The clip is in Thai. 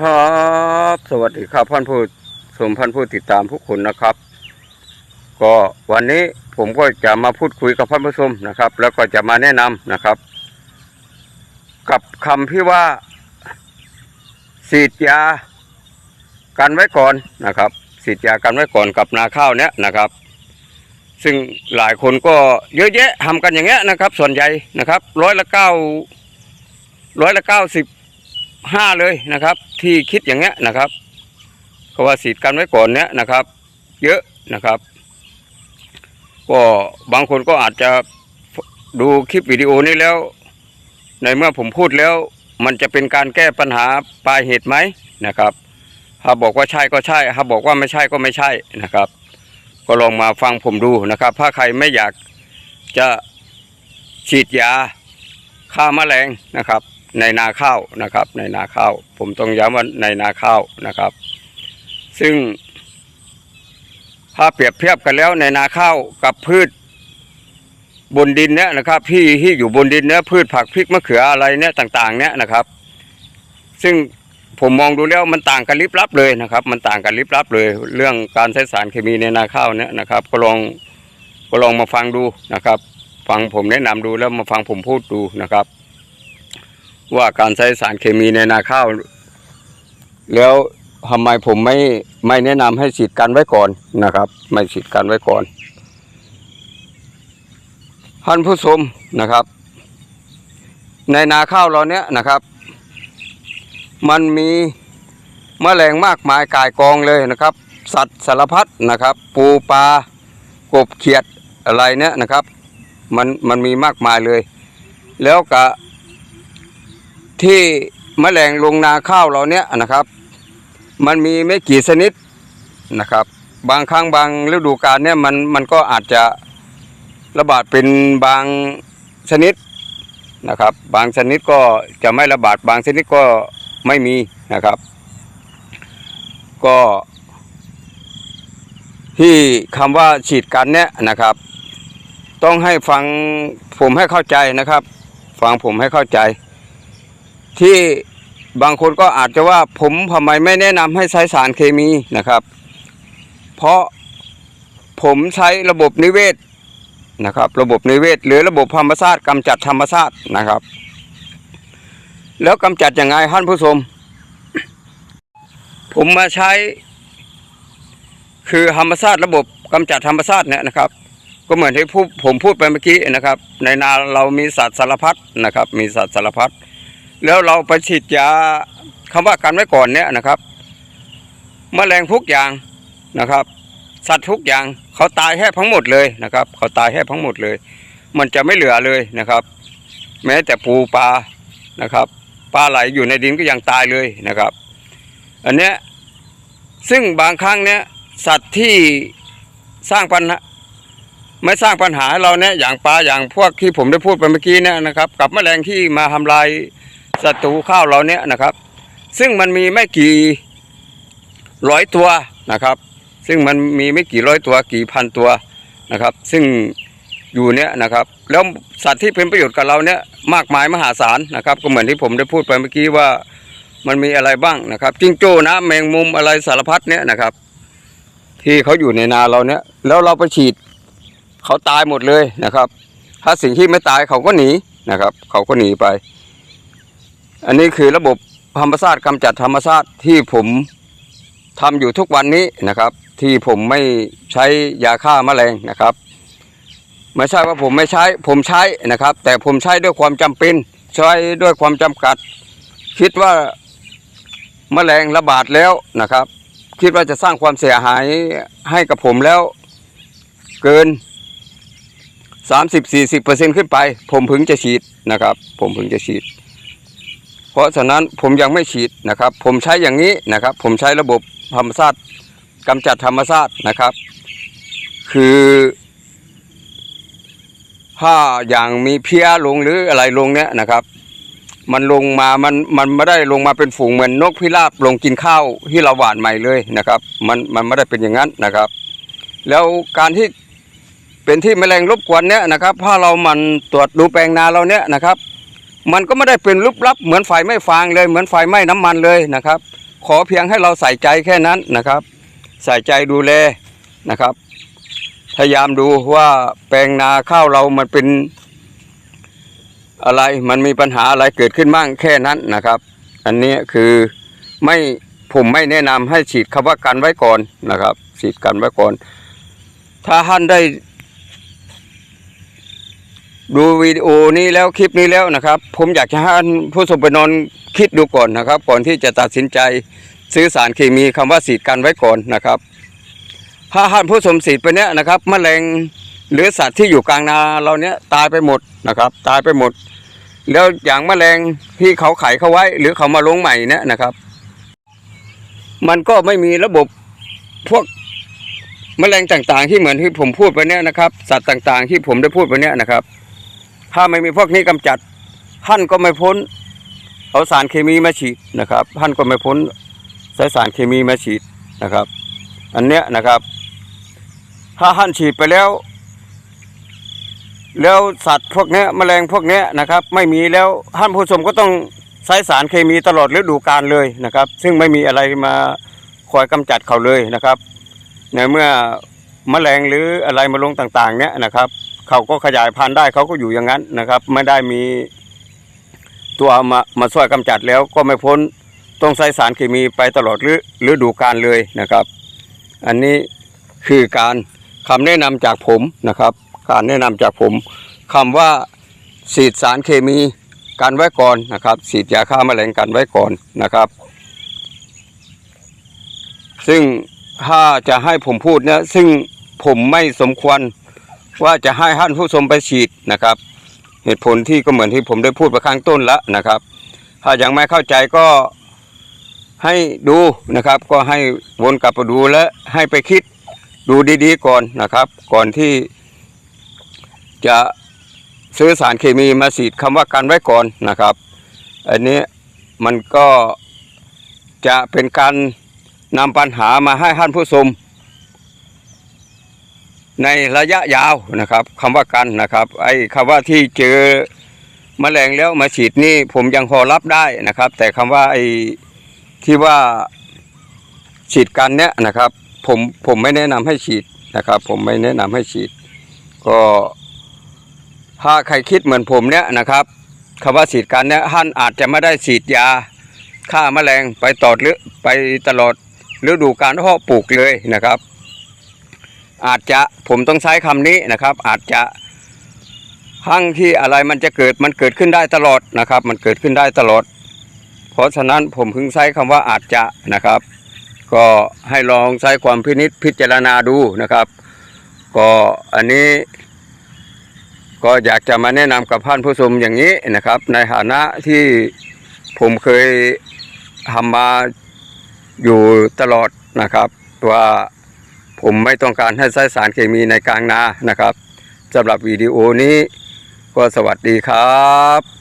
ครับ สวัสดีครับท่านผู้ชมท่านผู้ติดตามทุกคนนะครับ ก็วันนี้ผมก็จะมาพูดคุยกับท่านผู้ชมนะครับ แล้วก็จะมาแนะนำนะครับ กับคำที่ว่าฉีดยากันไว้ก่อนนะครับฉีดยากันไว้ก่อนกับนาข้าวเนี้ยนะครับ ซึ่งหลายคนก็เยอะแยะทำกันอย่างเงี้ยนะครับ ส่วนใหญ่นะครับร้อยละเก้าร้อยละเก้าสิบ ห้าเลยนะครับ ที่คิดอย่างเงี้ยนะครับก็ว่าสีดกันไว้ก่อนเนี้ยนะครับ เยอะนะครับ ก็บางคนก็อาจจะดูคลิปวิดีโอนี้แล้ว ในเมื่อผมพูดแล้ว มันจะเป็นการแก้ปัญหาปลายเหตุไหมนะครับถ้าบอกว่าใช่ก็ใช่ถ้าบอกว่าไม่ใช่ก็ไม่ใช่นะครับ ก็ลองมาฟังผมดูนะครับ ถ้าใครไม่อยากจะฉีดยาฆ่าแมลงนะครับ ในนาข้าวนะครับ ในนาข้าว ผมต้องย้ำว่าในนาข้าวนะครับ ซึ่ง ถ้าเปรียบเทียบกันแล้วในนาข้าวกับพืชบนดินเนี่ยนะครับที่ที่อยู่บนดินเนี่ยพืชผักพริกมะเขืออะไรเนี่ยต่าง ๆ เนี่ยนะครับ ซึ่งผมมองดูแล้วมันต่างกันลิบลับเลยนะครับ มันต่างกันลิบลับเลย เรื่องการใช้สารเคมีในนาข้าวเนี่ยนะครับ ก็ลองก็ลองมาฟังดูนะครับ ฟังผมแนะนำดูแล้วมาฟังผมพูดดูนะครับ ว่าการใช้สารเคมีในนาข้าว แล้วทำไมผมไม่ไม่แนะนำให้ฉีดกันไว้ก่อนนะครับ ไม่ฉีดกันไว้ก่อนท่านผู้ชมนะครับ ในนาข้าวเราเนี้ยนะครับ มันมีแมลงมากมายกายกองเลยนะครับ สัตว์สารพัดนะครับ ปูปลากบเขียดอะไรเนี้ยนะครับ มันมันมีมากมายเลย แล้วก็ ที่แมลงลงนาข้าวเราเนี้ยนะครับ มันมีไม่กี่ชนิดนะครับ บางครั้งบางฤดูกาลเนี่ยมันมันก็อาจจะระบาดเป็นบางชนิดนะครับ บางชนิดก็จะไม่ระบาดบางชนิดก็ไม่มีนะครับ ก็ที่คำว่าฉีดกันเนี่ยนะครับ ต้องให้ฟังผมให้เข้าใจนะครับ ฟังผมให้เข้าใจ ที่บางคนก็อาจจะว่าผมทำไมไม่แนะนำให้ใช้สารเคมีนะครับ เพราะผมใช้ระบบนิเวศนะครับ ระบบนิเวศ หรือระบบธรรมชาติกำจัดธรรมชาตินะครับ แล้วกำจัดยังไงท่านผู้ชมผมมาใช้ คือธรรมชาติระบบกำจัดธรรมชาติเนี่ยนะครับ ก็เหมือนที่ผู้ผมพูดไปเมื่อกี้นะครับ ในนาเรามีสัตว์สารพัดนะครับ มีสัตว์สารพัด แล้วเราไปฉีดยาคำว่ากันไว้ก่อนเนี่ยนะครับมแมลงทุกอย่างนะครับ สัตว์ทุกอย่างเขาตายแทบทั้งหมดเลยนะครับ เขาตายแทบทั้งหมดเลย มันจะไม่เหลือเลยนะครับ แม้แต่ปูปลานะครับปลาไหลอยู่ในดินก็ยังตายเลยนะครับ อันเนี้ยซึ่งบางครั้งเนี้ยสัตว์ที่สร้างปัญหาไม่สร้างปัญหาให้เราเนี่ยอย่างปลาอย่างพวกที่ผมได้พูดไปเมื่อกี้เนี่ยนะครับ กับแมลงที่มาทำลาย ศัตรูข้าวเราเนี่ยนะครับ ซึ่งมันมีไม่กี่ร้อยตัวนะครับ ซึ่งมันมีไม่กี่ร้อยตัวกี่พันตัวนะครับ ซึ่งอยู่เนี่ยนะครับ แล้วสัตว์ที่เป็นประโยชน์กับเราเนี่ยมากมายมหาศาลนะครับ ก็เหมือนที่ผมได้พูดไปเมื่อกี้ว่ามันมีอะไรบ้างนะครับจิ้งโจ้นะแมงมุมอะไรสารพัดเนี่ยนะครับ ที่เขาอยู่ในนาเราเนี่ยแล้วเราไปฉีดเขาตายหมดเลยนะครับ ถ้าสิ่งที่ไม่ตายเขาก็หนีนะครับ เขาก็หนีไป อันนี้คือระบบธรรมชาติกำจัดธรรมชาติที่ผมทำอยู่ทุกวันนี้นะครับ ที่ผมไม่ใช้ยาฆ่าแมลงนะครับไม่ใช่ว่าผมไม่ใช้ผมใช้นะครับ แต่ผมใช้ด้วยความจำเป็นใช้ด้วยความจำกัด คิดว่าแมลงระบาดแล้วนะครับ คิดว่าจะสร้างความเสียหายให้กับผมแล้ว เกิน 30-40%ขึ้นไป ผมพึงจะฉีดนะครับ ผมพึงจะฉีด เพราะฉะนั้นผมยังไม่ฉีดนะครับ ผมใช้อย่างนี้นะครับ ผมใช้ระบบธรรมชาติกำจัดธรรมชาตินะครับ คือถ้าอย่างมีเพี้ยลงหรืออะไรลงเนี้ยนะครับ มันลงมามันมันไม่ได้ลงมาเป็นฝูงเหมือนนกพิราบลงกินข้าวที่เราหว่านใหม่เลยนะครับ มันมันไม่ได้เป็นอย่างนั้นนะครับ แล้วการที่เป็นที่แมลงรบกวนเนี้ยนะครับ ถ้าเรามันตรวจดูแปลงนาเราเนี้ยนะครับ มันก็ไม่ได้เป็นลุบลับเหมือนไฟไม้ฟางเลย เหมือนไฟไหม้น้ำมันเลยนะครับ ขอเพียงให้เราใส่ใจแค่นั้นนะครับ ใส่ใจดูแลนะครับ พยายามดูว่าแปลงนาข้าวเรามันเป็นอะไรมันมีปัญหาอะไรเกิดขึ้นบ้างแค่นั้นนะครับ อันนี้คือไม่ผมไม่แนะนำให้ฉีดคำว่ากันไว้ก่อนนะครับ ฉีดกันไว้ก่อน ถ้าท่านได้ ดูวิดีโอนี้แล้วคลิปนี้แล้วนะครับ ผมอยากจะให้ผู้ชมไปนอนคิดดูก่อนนะครับ ก่อนที่จะตัดสินใจซื้อสารเคมีคำว่าฉีดกันไว้ก่อนนะครับ ถ้าท่านผู้ชมฉีดไปเนี้ยนะครับแมลงหรือสัตว์ที่อยู่กลางนาเราเนี้ยตายไปหมดนะครับ ตายไปหมด แล้วอย่างแมลงที่เขาไข่เขาไว้ หรือเขามาลงใหม่เนี่ยนะครับ มันก็ไม่มีระบบพวกแมลงต่างๆ ที่เหมือนที่ผมพูดไปเนี่ยนะครับ สัตว์ต่างๆ ที่ผมได้พูดไปเนี่ยนะครับ ถ้าไม่มีพวกนี้กำจัดท่านก็ไม่พ้น เอาสารเคมีมาฉีดนะครับท่านก็ไม่พ้นใช้สารเคมีมาฉีดนะครับ อันเนี้ยนะครับ ถ้าท่านฉีดไปแล้ว แล้วสัตว์พวกเนี้ยแมลงพวกเนี้ยนะครับ ไม่มีแล้วท่านผู้ชมก็ต้องใช้สารเคมีตลอดฤดูกาลเลยนะครับ ซึ่งไม่มีอะไรมาคอยกำจัดเขาเลยนะครับในเมื่อแมลงหรืออะไรมาลงต่างๆ เนี้ยนะครับ เขาก็ขยายพันธุ์ได้เขาก็อยู่อย่างนั้นนะครับ ไม่ได้มีตัวมามาช่วยกำจัดแล้วก็ไม่พ้นต้องใช้สารเคมีไปตลอดฤฤดูกาลเลยนะครับ อันนี้คือการคำแนะนำจากผมนะครับ การแนะนำจากผมคำว่าฉีดสารเคมีกันไว้ก่อนนะครับฉีดยาฆ่าแมลงกันไว้ก่อนนะครับ ซึ่งถ้าจะให้ผมพูดเนี่ยซึ่งผมไม่สมควร ว่าจะให้ท่านผู้ชมไปฉีดนะครับ เหตุผลที่ก็เหมือนที่ผมได้พูดไปข้างต้นแล้วนะครับ ถ้ายังไม่เข้าใจก็ให้ดูนะครับ ก็ให้วนกลับไปดูและให้ไปคิดดูดีๆก่อนนะครับ ก่อนที่จะซื้อสารเคมีมาฉีดคำว่ากันไว้ก่อนนะครับ อันนี้มันก็จะเป็นการนำปัญหามาให้ท่านผู้ชม ในระยะยาวนะครับคำว่ากันนะครับ ไอ้คำว่าที่เจอแมลงแล้วมาฉีดนี่ผมยังพอรับได้นะครับ แต่คำว่าไอ้ที่ว่าฉีดกันเนี้ยนะครับผมผมไม่แนะนำให้ฉีดนะครับ ผมไม่แนะนำให้ฉีด ก็ถ้าใครคิดเหมือนผมเนี้ยนะครับคำว่าฉีดกันเนี้ยท่านอาจจะไม่ได้ฉีดยาฆ่าแมลงไปตอดหรือไปตลอดฤดูการเพาะปลูกเลยนะครับ อาจจะผมต้องใช้คำนี้นะครับ อาจจะทั้งที่อะไรมันจะเกิดมันเกิดขึ้นได้ตลอดนะครับ มันเกิดขึ้นได้ตลอด เพราะฉะนั้นผมเพิ่งใช้คำว่าอาจจะนะครับ ก็ให้ลองใช้ความพินิจพิจารณาดูนะครับ ก็อันนี้ก็อยากจะมาแนะนำกับท่านผู้ชมอย่างนี้นะครับ ในฐานะที่ผมเคยทำมาอยู่ตลอดนะครับว่า ผมไม่ต้องการให้ใช้สารเคมีในกลางนานะครับสำหรับวิดีโอนี้ก็สวัสดีครับ